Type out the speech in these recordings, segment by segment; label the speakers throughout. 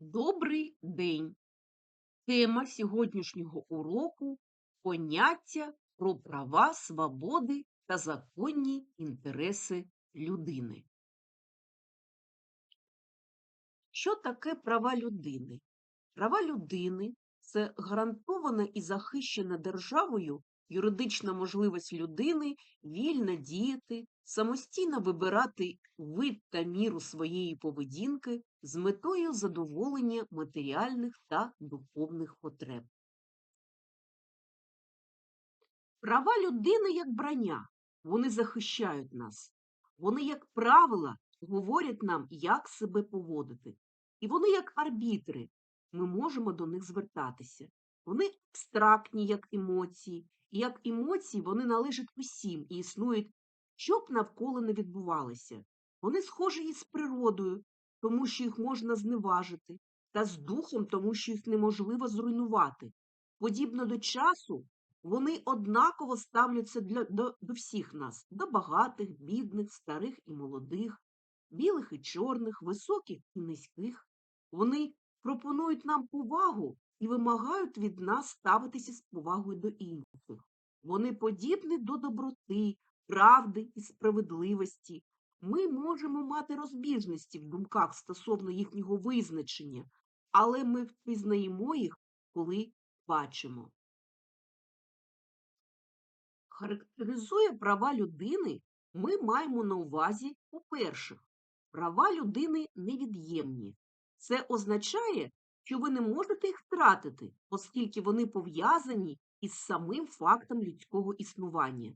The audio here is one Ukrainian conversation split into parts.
Speaker 1: Добрий день! Тема сьогоднішнього уроку поняття про права, свободи та законні інтереси людини. Що таке права людини? Права людини це гарантована і захищена державою юридична можливість людини вільно діяти, самостійно вибирати вид та міру своєї поведінки з метою задоволення матеріальних та духовних потреб. Права людини як броня, вони захищають нас. Вони, як правило, говорять нам, як себе поводити. І вони, як арбітри, ми можемо до них звертатися. Вони абстрактні, як емоції, і як емоції вони належать усім і існують, що б навколо не відбувалося. Вони схожі із природою, тому що їх можна зневажити, та з духом, тому що їх неможливо зруйнувати. Подібно до часу, вони однаково ставляться для, до, до всіх нас, до багатих, бідних, старих і молодих, білих і чорних, високих і низьких. Вони пропонують нам повагу і вимагають від нас ставитися з повагою до інших. Вони подібні до доброти, правди і справедливості. Ми можемо мати розбіжності в думках стосовно їхнього визначення, але ми впізнаємо їх, коли бачимо. Характеризує права людини, ми маємо на увазі, по-перше, права людини невід'ємні. Це означає, що ви не можете їх втратити, оскільки вони пов'язані із самим фактом людського існування.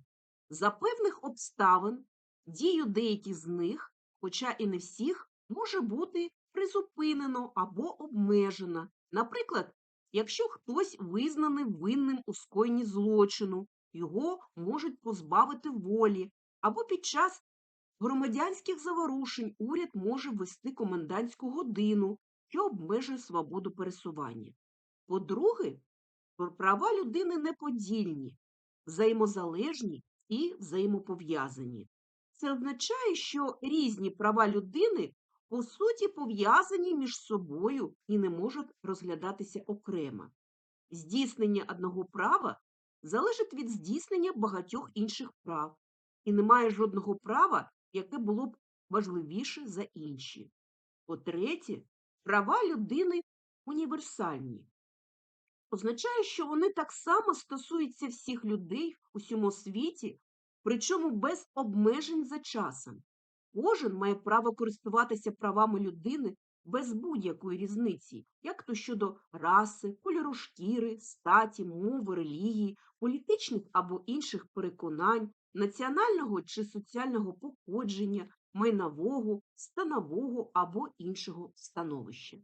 Speaker 1: За певних обставин дію деяких з них, хоча і не всіх, може бути призупинено або обмежено. Наприклад, якщо хтось визнаний винним у скоєнні злочину, його можуть позбавити волі, або під час громадянських заворушень уряд може ввести комендантську годину, що обмежує свободу пересування. По-друге, права людини неподільні, взаємозалежні і взаємопов'язані. Це означає, що різні права людини по суті пов'язані між собою і не можуть розглядатися окремо. Здійснення одного права залежить від здійснення багатьох інших прав, і немає жодного права, яке було б важливіше за інші. По-третє, права людини універсальні. Означає, що вони так само стосуються всіх людей в усьому світі, причому без обмежень за часом. Кожен має право користуватися правами людини без будь-якої різниці, як то щодо раси, кольору шкіри, статі, мови, релігії, політичних або інших переконань, національного чи соціального походження, майнового, станового або іншого становища.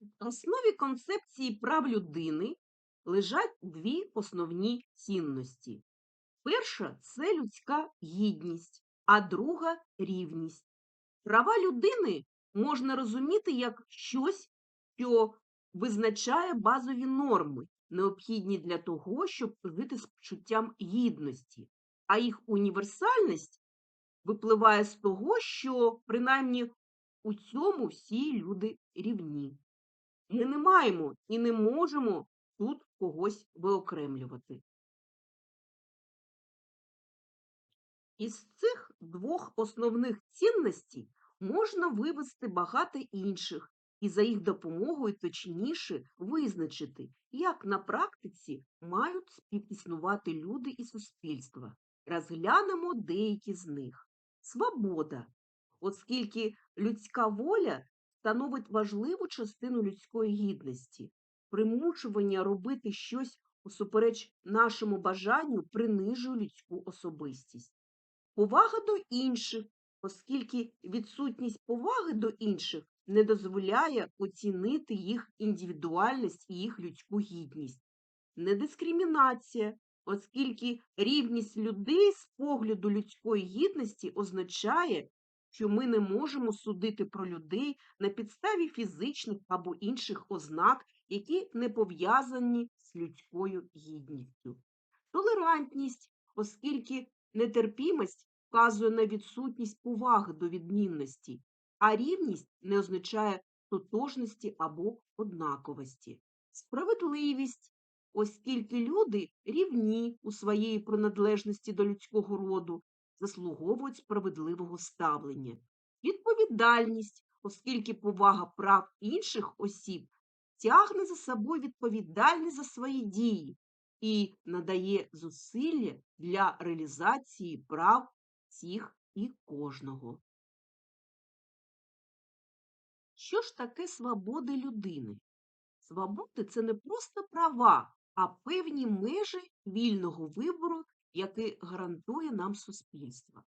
Speaker 1: В основі концепції прав людини лежать дві основні цінності. Перша це людська гідність, а друга рівність. Права людини можна розуміти як щось, що визначає базові норми, необхідні для того, щоб жити з почуттям гідності, а їх універсальність випливає з того, що принаймні у цьому всі люди рівні. Ми не маємо і не можемо тут когось виокремлювати. Із цих двох основних цінностей можна вивести багато інших і за їх допомогою точніше визначити, як на практиці мають співіснувати люди і суспільства. Розглянемо деякі з них. Свобода, оскільки людська воля становить важливу частину людської гідності, примушування робити щось усупереч нашому бажанню принижує людську особистість. Повага до інших, оскільки відсутність поваги до інших не дозволяє оцінити їх індивідуальність і їх людську гідність. Недискримінація, оскільки рівність людей з погляду людської гідності означає, що ми не можемо судити про людей на підставі фізичних або інших ознак, які не пов'язані з людською гідністю. Толерантність, оскільки нетерпімість вказує на відсутність поваги до відмінності, а рівність не означає тотожності або однаковості. Справедливість, оскільки люди рівні у своєї приналежності до людського роду, заслуговують справедливого ставлення. Відповідальність, оскільки повага прав інших осіб тягне за собою відповідальність за свої дії і надає зусилля для реалізації прав всіх і кожного. Що ж таке свободи людини? Свободи це не просто права, а певні межі вільного вибору, які гарантує нам суспільство.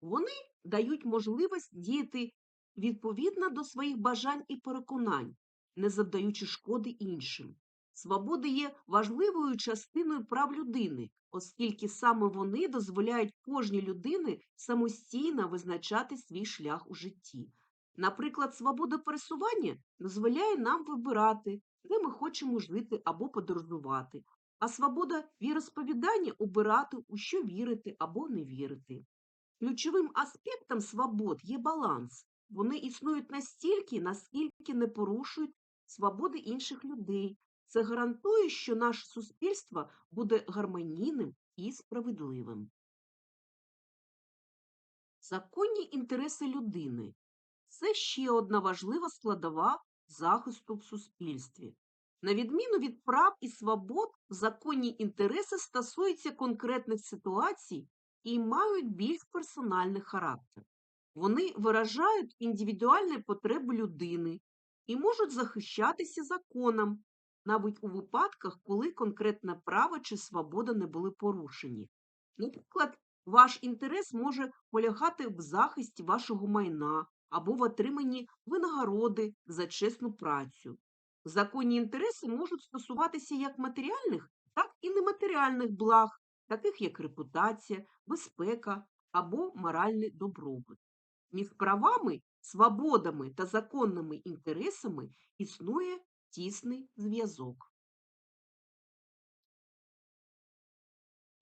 Speaker 1: Вони дають можливість діяти відповідно до своїх бажань і переконань, не завдаючи шкоди іншим. Свободи є важливою частиною прав людини, оскільки саме вони дозволяють кожній людині самостійно визначати свій шлях у житті. Наприклад, свобода пересування дозволяє нам вибирати, де ми хочемо жити або подорожувати, а свобода віросповідання обирати, у що вірити або не вірити. Ключовим аспектом свобод є баланс. Вони існують настільки, наскільки не порушують свободи інших людей. Це гарантує, що наше суспільство буде гармонійним і справедливим. Законні інтереси людини це ще одна важлива складова захисту в суспільстві. На відміну від прав і свобод, законні інтереси стосуються конкретних ситуацій і мають більш персональний характер. Вони виражають індивідуальні потреби людини і можуть захищатися законом, навіть у випадках, коли конкретне право чи свобода не були порушені. Наприклад, ваш інтерес може полягати в захисті вашого майна або в отриманні винагороди за чесну працю. Законні інтереси можуть стосуватися як матеріальних, так і нематеріальних благ, таких як репутація, безпека або моральний добробут. Між правами, свободами та законними інтересами існує тісний зв'язок.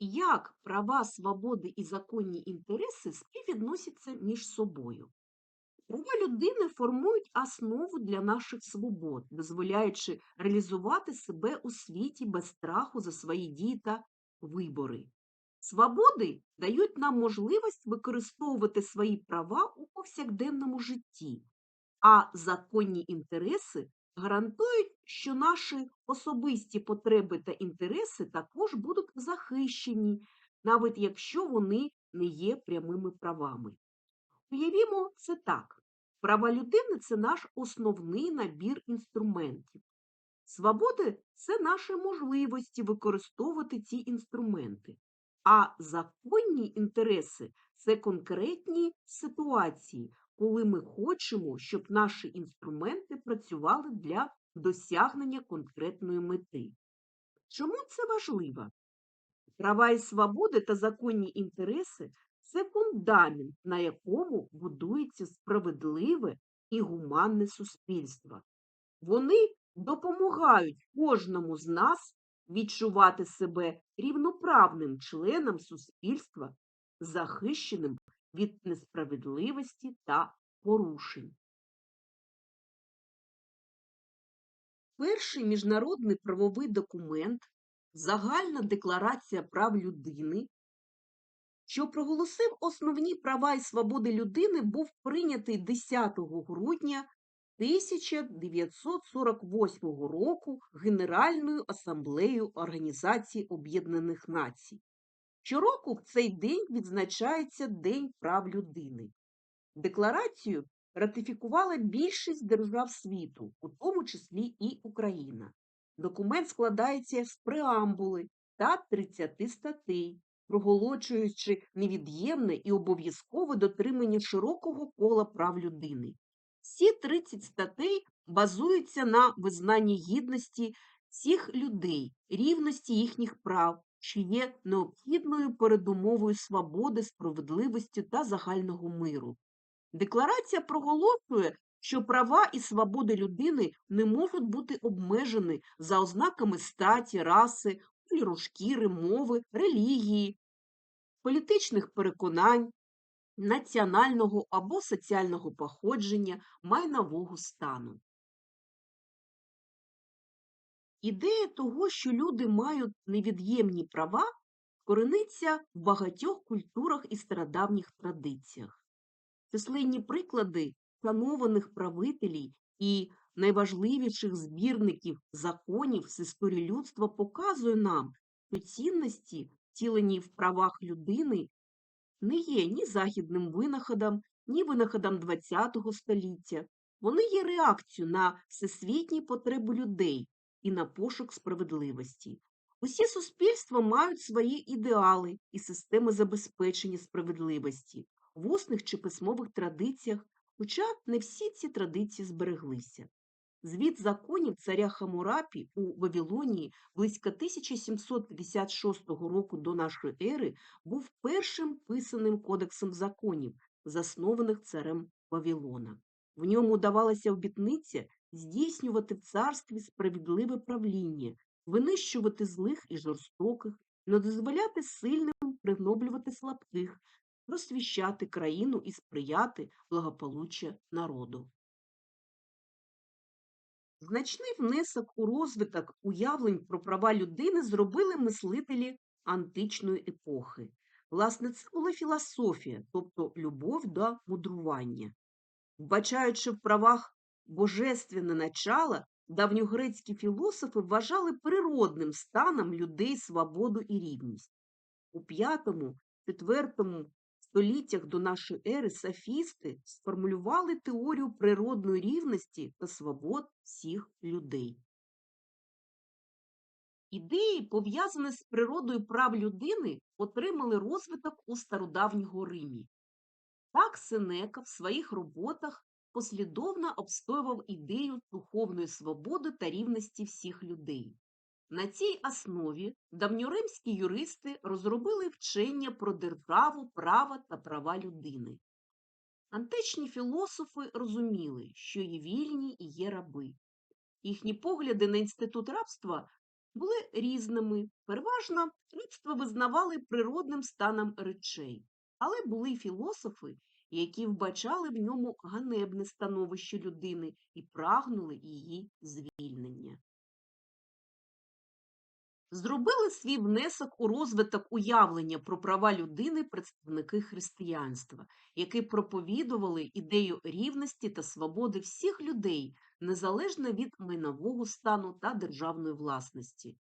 Speaker 1: Як права, свободи і законні інтереси співвідносяться між собою? Права людини формують основу для наших свобод, дозволяючи реалізувати себе у світі без страху за свої дії та вибори. Свободи дають нам можливість використовувати свої права у повсякденному житті, а законні інтереси гарантують, що наші особисті потреби та інтереси також будуть захищені, навіть якщо вони не є прямими правами. Уявімо це так. Права людини це наш основний набір інструментів. Свободи це наші можливості використовувати ці інструменти, а законні інтереси це конкретні ситуації, коли ми хочемо, щоб наші інструменти працювали для досягнення конкретної мети. Чому це важливо? Права і свободи та законні інтереси це фундамент, на якому будується справедливе і гуманне суспільство. Вони допомагають кожному з нас відчувати себе рівноправним членом суспільства, захищеним від несправедливості та порушень. Перший міжнародний правовий документ Загальна декларація прав людини, що проголосив основні права і свободи людини, був прийнятий 10 грудня 1948 року Генеральною асамблеєю Організації Об'єднаних Націй. Щороку в цей день відзначається День прав людини. Декларацію ратифікувала більшість держав світу, у тому числі і Україна. Документ складається з преамбули та 30 статей, проголошуючи невід'ємне і обов'язкове дотримання широкого кола прав людини. Всі 30 статей базуються на визнанні гідності всіх людей, рівності їхніх прав, що є необхідною передумовою свободи, справедливості та загального миру. Декларація проголошує, що права і свободи людини не можуть бути обмежені за ознаками статі, раси, кольору шкіри, мови, релігії, політичних переконань, національного або соціального походження, майнового стану. Ідея того, що люди мають невід'ємні права, корениться в багатьох культурах і стародавніх традиціях. Численні приклади шанованих правителів і найважливіших збірників законів з історії людства показує нам, що цінності, втілені в правах людини, не є ні західним винаходом, ні винаходом ХХ століття. Вони є реакцією на всесвітні потреби людей і на пошук справедливості. Усі суспільства мають свої ідеали і системи забезпечення справедливості в усних чи письмових традиціях, хоча не всі ці традиції збереглися. Звіт законів царя Хамурапі у Вавилонії близько 1756 року до нашої ери був першим писаним кодексом законів, заснованих царем Вавилона. В ньому давалася обітниця здійснювати в царстві справедливе правління, винищувати злих і жорстоких, не дозволяти сильним пригноблювати слабких, просвіщати країну і сприяти благополуччя народу. Значний внесок у розвиток уявлень про права людини зробили мислителі античної епохи. Власне, це була філософія, тобто любов до мудрування. Вбачаючи в правах божественне начало, давньогрецькі філософи вважали природним станом людей свободу і рівність. У V-IV століттях до нашої ери софісти сформулювали теорію природної рівності та свобод всіх людей. Ідеї, пов'язані з природою прав людини, отримали розвиток у стародавнього Римі. Так Сенека в своїх роботах послідовно обстоював ідею духовної свободи та рівності всіх людей. На цій основі давньоримські юристи розробили вчення про державу, права та права людини. Античні філософи розуміли, що є вільні і є раби. Їхні погляди на інститут рабства були різними. Переважно рабство визнавали природним станом речей, але були філософи, які вбачали в ньому ганебне становище людини і прагнули її звільнення. Зробили свій внесок у розвиток уявлення про права людини представники християнства, які проповідували ідею рівності та свободи всіх людей, незалежно від майнового стану та державної власності.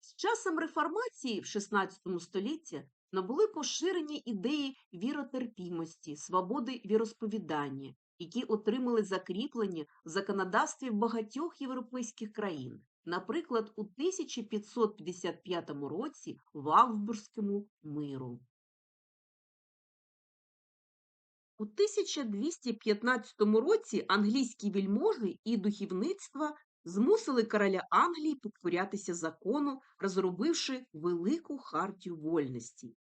Speaker 1: З часом реформації в XVI столітті набули поширені ідеї віротерпімості, свободи віросповідання, які отримали закріплення в законодавстві багатьох європейських країн, наприклад, у 1555 році в Авгсбурзькому миру. У 1215 році англійські вільможі і духівництва змусили короля Англії підкорятися закону, розробивши Велику хартію вольності.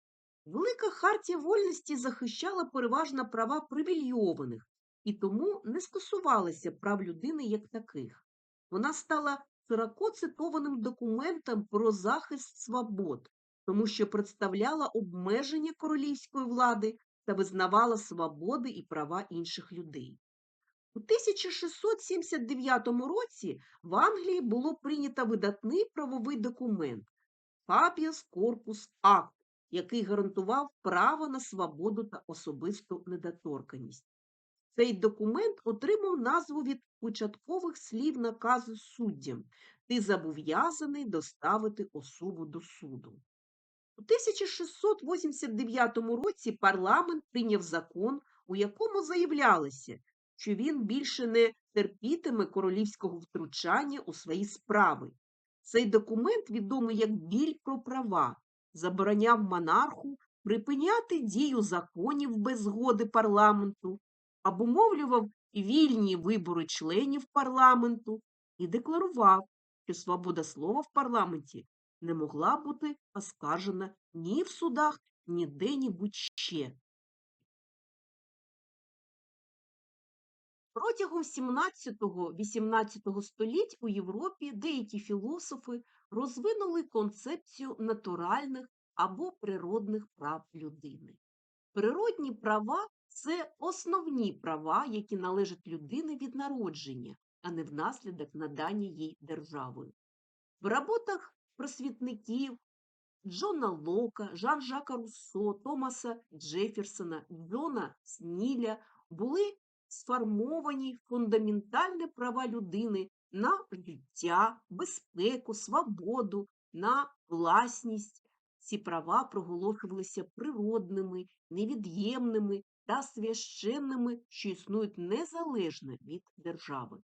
Speaker 1: Велика хартія вольності захищала переважно права привільйованих і тому не стосувалася прав людини як таких. Вона стала широко цитованим документом про захист свобод, тому що представляла обмеження королівської влади та визнавала свободи і права інших людей. У 1679 році в Англії було прийнято видатний правовий документ Habeas Corpus Act, який гарантував право на свободу та особисту недоторканність. Цей документ отримав назву від початкових слів наказу суддям Ти зобов'язаний доставити особу до суду. У 1689 році парламент прийняв закон, у якому заявлялося, що він більше не терпітиме королівського втручання у свої справи. Цей документ, відомий як біль про права, забороняв монарху припиняти дію законів без згоди парламенту, обумовлював вільні вибори членів парламенту і декларував, що свобода слова в парламенті не могла бути оскаржена ні в судах, ні де-небудь ще. Протягом 17-18 століть у Європі деякі філософи розвинули концепцію натуральних або природних прав людини. Природні права це основні права, які належать людині від народження, а не внаслідок надання їй державою. В роботах просвітників Джона Лока, Жан-Жака Руссо, Томаса Джеферсона, Джона Сніля були сформовані фундаментальні права людини на життя, безпеку, свободу, на власність. Ці права проголошувалися природними, невід'ємними та священними, що існують незалежно від держави.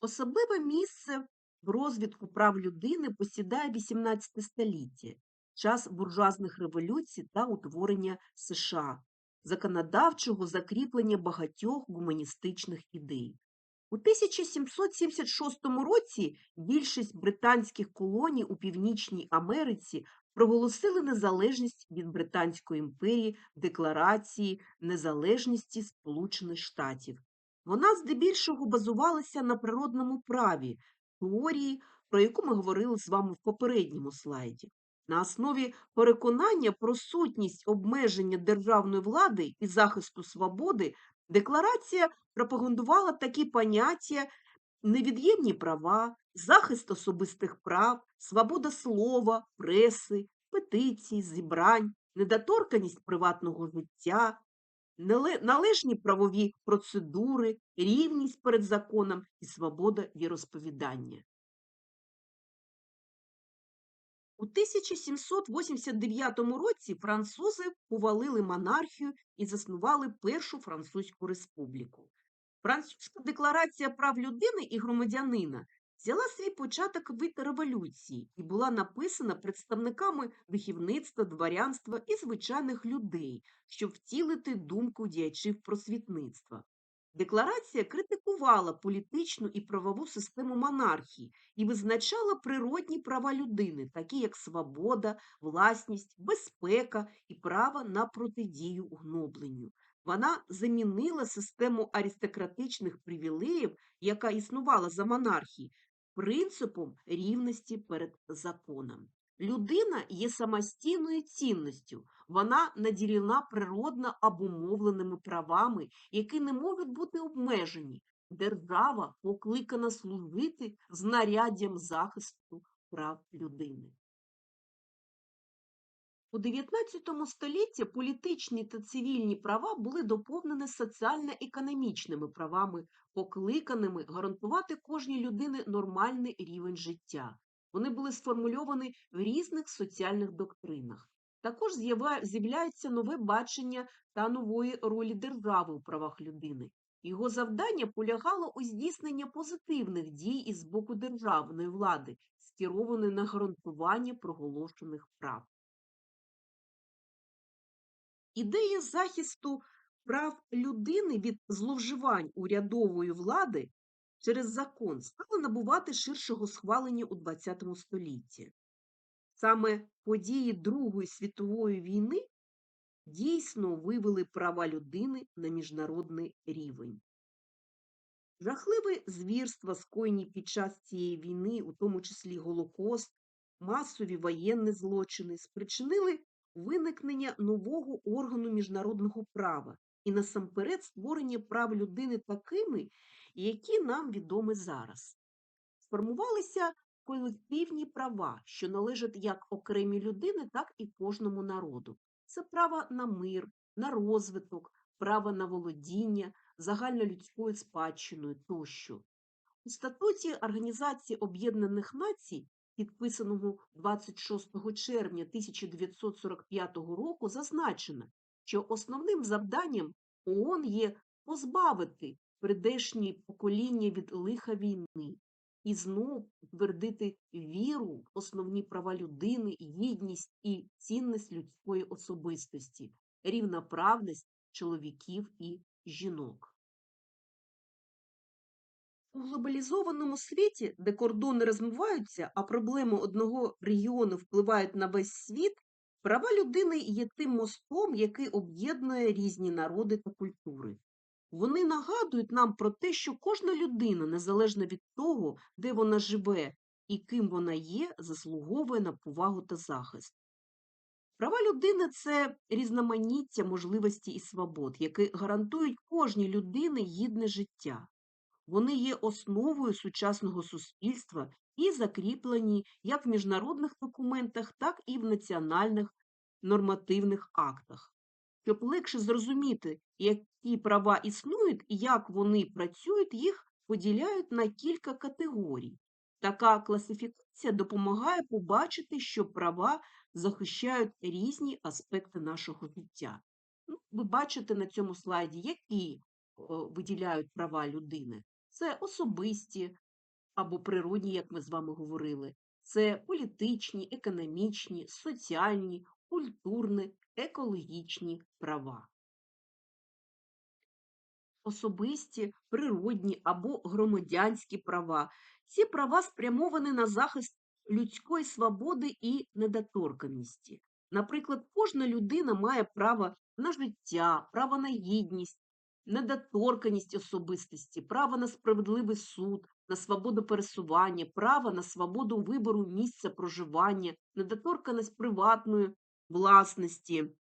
Speaker 1: Особливе місце в розвитку прав людини посідає 18 століття, час буржуазних революцій та утворення США, законодавчого закріплення багатьох гуманістичних ідей. У 1776 році більшість британських колоній у Північній Америці проголосили незалежність від Британської імперії в Декларації незалежності Сполучених Штатів. Вона здебільшого базувалася на природному праві, теорії, про яку ми говорили з вами в попередньому слайді. На основі переконання про сутність обмеження державної влади і захисту свободи декларація пропагандувала такі поняття невід'ємні права, захист особистих прав, свобода слова, преси, петицій, зібрань, недоторканість приватного життя, належні правові процедури, рівність перед законом і свобода віросповідання. У 1789 році французи повалили монархію і заснували Першу Французьку республіку. Французька декларація прав людини і громадянина взяла свій початок від революції і була написана представниками духівництва, дворянства і звичайних людей, щоб втілити думку діячів просвітництва. Декларація критикувала політичну і правову систему монархії і визначала природні права людини, такі як свобода, власність, безпека і право на протидію гнобленню. Вона замінила систему аристократичних привілеїв, яка існувала за монархії, принципом рівності перед законом. Людина є самостійною цінністю, вона наділена природно обумовленими правами, які не можуть бути обмежені. Держава покликана служити знаряддям захисту прав людини. У 19 столітті політичні та цивільні права були доповнені соціально-економічними правами, покликаними гарантувати кожній людині нормальний рівень життя. Вони були сформульовані в різних соціальних доктринах. Також з'являється нове бачення та нової ролі держави у правах людини. Його завдання полягало у здійсненні позитивних дій із боку державної влади, скерованої на гарантування проголошених прав. Ідея захисту прав людини від зловживань урядової влади через закон стала набувати ширшого схвалення у ХХ столітті. Саме події Другої світової війни дійсно вивели права людини на міжнародний рівень. Жахливі звірства, скоєні під час цієї війни, у тому числі Голокост, масові воєнні злочини, спричинили виникнення нового органу міжнародного права і насамперед створення прав людини такими, які нам відомі зараз. Сформувалися колективні права, що належать як окремій людини, так і кожному народу. Це право на мир, на розвиток, право на володіння, загальнолюдською спадщиною тощо. У статуті Організації Об'єднаних Націй, підписаного 26 червня 1945 року, зазначено, що основним завданням ООН є позбавити придешні покоління від лиха війни і знов твердити віру в основні права людини, гідність і цінність людської особистості, рівноправність чоловіків і жінок. У глобалізованому світі, де кордони розмиваються, а проблеми одного регіону впливають на весь світ, права людини є тим мостом, який об'єднує різні народи та культури. Вони нагадують нам про те, що кожна людина, незалежно від того, де вона живе і ким вона є, заслуговує на повагу та захист. Права людини це різноманіття можливостей і свобод, які гарантують кожній людині гідне життя. Вони є основою сучасного суспільства і закріплені як в міжнародних документах, так і в національних нормативних актах. Щоб легше зрозуміти, які права існують і як вони працюють, їх поділяють на кілька категорій. Така класифікація допомагає побачити, що права захищають різні аспекти нашого життя. Ну, ви бачите на цьому слайді, які о, виділяють права людини. Це особисті або природні, як ми з вами говорили, це політичні, економічні, соціальні, культурні, екологічні права. Особисті, природні або громадянські права. Ці права спрямовані на захист людської свободи і недоторканності. Наприклад, кожна людина має право на життя, право на гідність, недоторканність особистості, право на справедливий суд, на свободу пересування, право на свободу вибору місця проживання, недоторканність приватної власності,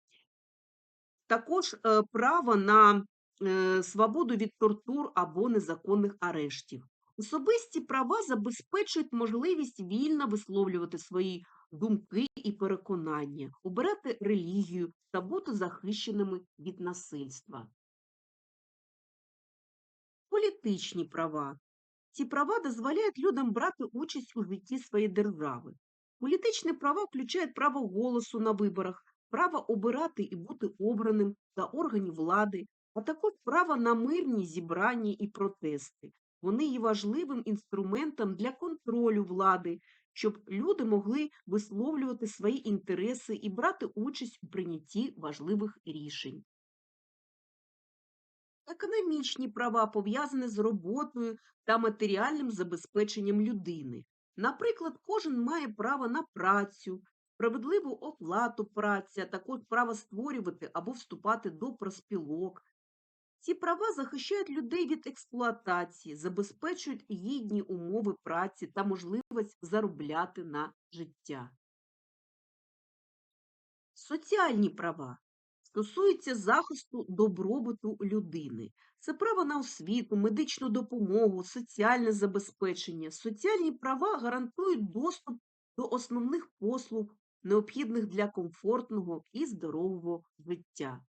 Speaker 1: також е, право на е, свободу від тортур або незаконних арештів. Особисті права забезпечують можливість вільно висловлювати свої думки і переконання, обирати релігію та бути захищеними від насильства. Політичні права. Ці права дозволяють людям брати участь у житті своєї держави. Політичні права включають право голосу на виборах, право обирати і бути обраним та органів влади, а також право на мирні зібрання і протести. Вони є важливим інструментом для контролю влади, щоб люди могли висловлювати свої інтереси і брати участь у прийнятті важливих рішень. Економічні права пов'язані з роботою та матеріальним забезпеченням людини. Наприклад, кожен має право на працю, справедливу оплату праці, також право створювати або вступати до проспілок. Ці права захищають людей від експлуатації, забезпечують гідні умови праці та можливість заробляти на життя. Соціальні права стосуються захисту добробуту людини. Це право на освіту, медичну допомогу, соціальне забезпечення. Соціальні права гарантують доступ до основних послуг, необхідних для комфортного і здорового життя.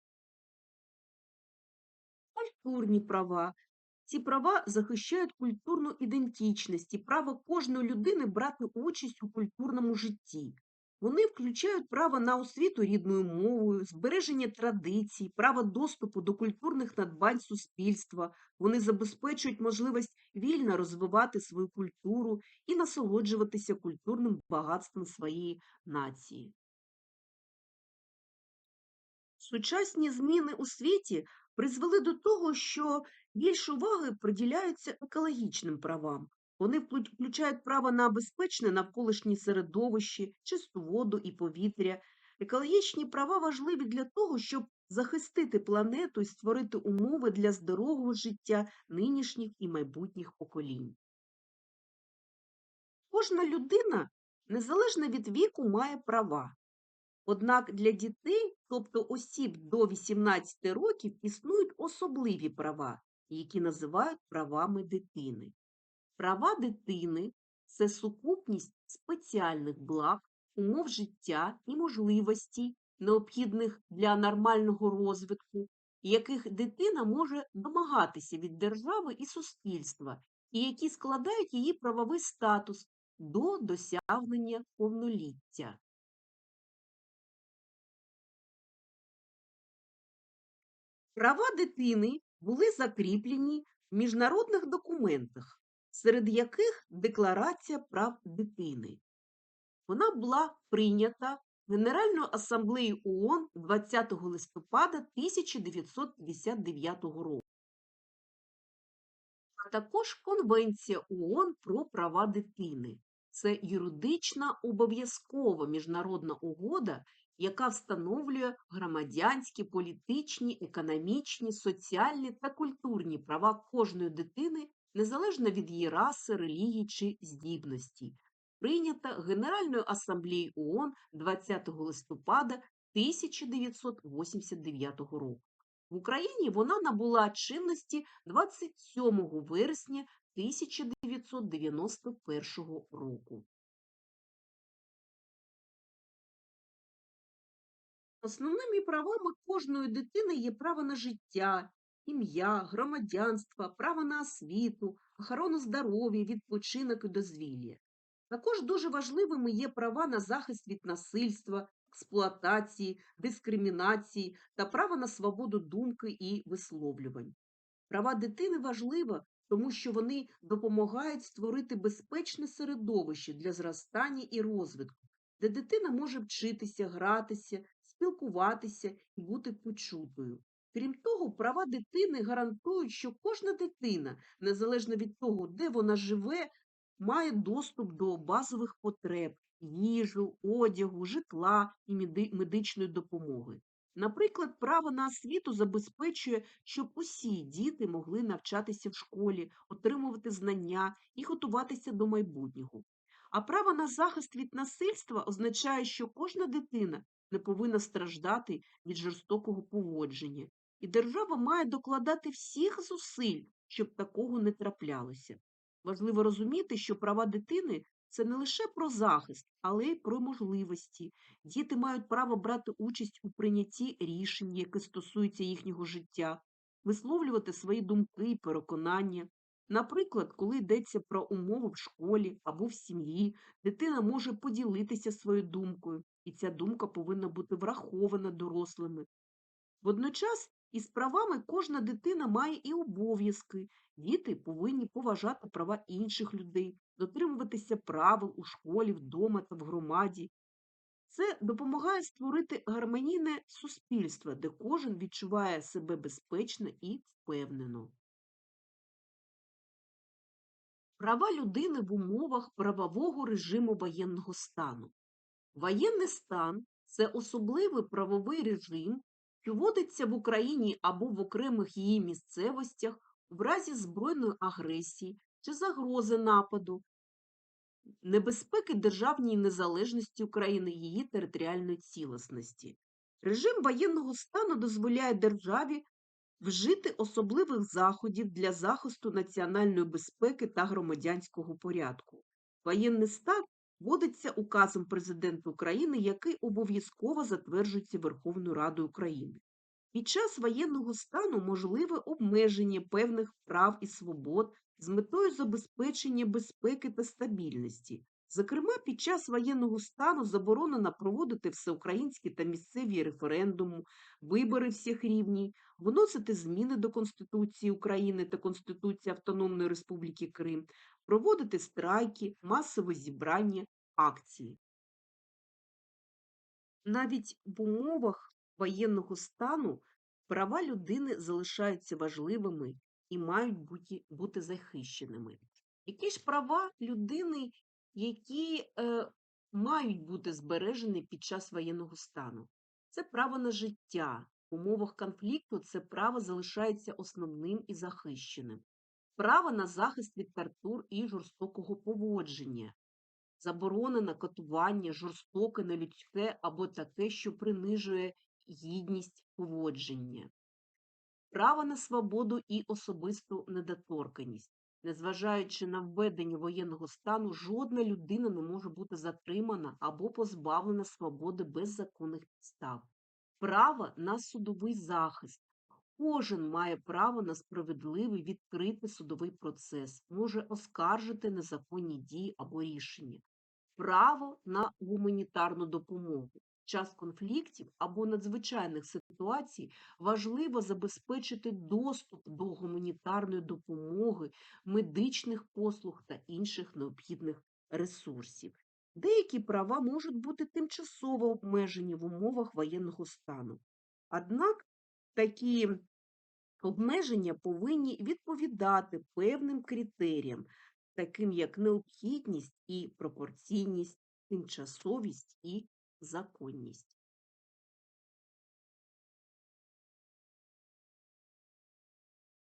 Speaker 1: Культурні права. Ці права захищають культурну ідентичність і право кожної людини брати участь у культурному житті. Вони включають право на освіту рідною мовою, збереження традицій, право доступу до культурних надбань суспільства. Вони забезпечують можливість вільно розвивати свою культуру і насолоджуватися культурним багатством своєї нації. Сучасні зміни у світі призвели до того, що більше уваги приділяються екологічним правам. Вони включають право на безпечне навколишнє середовище, чисту воду і повітря. Екологічні права важливі для того, щоб захистити планету і створити умови для здорового життя нинішніх і майбутніх поколінь. Кожна людина, незалежно від віку, має права. Однак для дітей, тобто осіб до 18 років, існують особливі права, які називають правами дитини. Права дитини це сукупність спеціальних благ, умов життя і можливостей, необхідних для нормального розвитку, яких дитина може домагатися від держави і суспільства, і які складають її правовий статус до досягнення повноліття. Права дитини були закріплені в міжнародних документах, серед яких Декларація прав дитини. Вона була прийнята Генеральною асамблеєю ООН 20 листопада 1959 року, а також Конвенція ООН про права дитини. Це юридична обов'язкова міжнародна угода, яка встановлює громадянські, політичні, економічні, соціальні та культурні права кожної дитини незалежно від її раси, релігії чи здібності, прийнята Генеральною асамблеєю ООН 20 листопада 1989 року. В Україні вона набула чинності 27 вересня 1991 року. Основними правами кожної дитини є право на життя, ім'я, громадянство, право на освіту, охорону здоров'я, відпочинок і дозвілля. Також дуже важливими є права на захист від насильства, експлуатації, дискримінації та право на свободу думки і висловлювань. Права дитини важливі, тому що вони допомагають створити безпечне середовище для зростання і розвитку, де дитина може вчитися, гратися, спілкуватися і бути почутою. Крім того, права дитини гарантують, що кожна дитина, незалежно від того, де вона живе, має доступ до базових потреб, їжу, одягу, житла і медичної допомоги. Наприклад, право на освіту забезпечує, щоб усі діти могли навчатися в школі, отримувати знання і готуватися до майбутнього. А право на захист від насильства означає, що кожна дитина не повинна страждати від жорстокого поводження, і держава має докладати всіх зусиль, щоб такого не траплялося. Важливо розуміти, що права дитини це не лише про захист, але й про можливості. Діти мають право брати участь у прийнятті рішень, які стосуються їхнього життя, висловлювати свої думки і переконання. Наприклад, коли йдеться про умови в школі або в сім'ї, дитина може поділитися своєю думкою, і ця думка повинна бути врахована дорослими. Водночас із правами кожна дитина має і обов'язки. Діти повинні поважати права інших людей, дотримуватися правил у школі, вдома та в громаді. Це допомагає створити гармонійне суспільство, де кожен відчуває себе безпечно і впевнено. Права людини в умовах правового режиму воєнного стану. Воєнний стан це особливий правовий режим, що вводиться в Україні або в окремих її місцевостях в разі збройної агресії чи загрози нападу, небезпеки державній незалежності України, її територіальної цілісності. Режим воєнного стану дозволяє державі вжити особливих заходів для захисту національної безпеки та громадянського порядку. Воєнний стан вводиться указом президента України, який обов'язково затверджується Верховною Радою України. Під час воєнного стану можливе обмеження певних прав і свобод з метою забезпечення безпеки та стабільності. Зокрема, під час воєнного стану заборонено проводити всеукраїнські та місцеві референдуми, вибори всіх рівнів, вносити зміни до Конституції України та Конституції Автономної Республіки Крим, проводити страйки, масові зібрання, акції. Навіть в умовах воєнного стану права людини залишаються важливими і мають бути, бути захищеними. Які ж права людини, які е, мають бути збережені під час воєнного стану? Це право на життя. В умовах конфлікту це право залишається основним і захищеним. Право на захист від тортур і жорстокого поводження, заборонене катування, жорстоке, нелюдське або таке, що принижує гідність поводження, право на свободу і особисту недоторканність. Незважаючи на введення воєнного стану, жодна людина не може бути затримана або позбавлена свободи без законних підстав. Право на судовий захист. Кожен має право на справедливий відкритий судовий процес, може оскаржити незаконні дії або рішення, право на гуманітарну допомогу. Час конфліктів або надзвичайних ситуацій важливо забезпечити доступ до гуманітарної допомоги, медичних послуг та інших необхідних ресурсів. Деякі права можуть бути тимчасово обмежені в умовах воєнного стану. Однак такі обмеження повинні відповідати певним критеріям, таким як необхідність і пропорційність, тимчасовість і законність.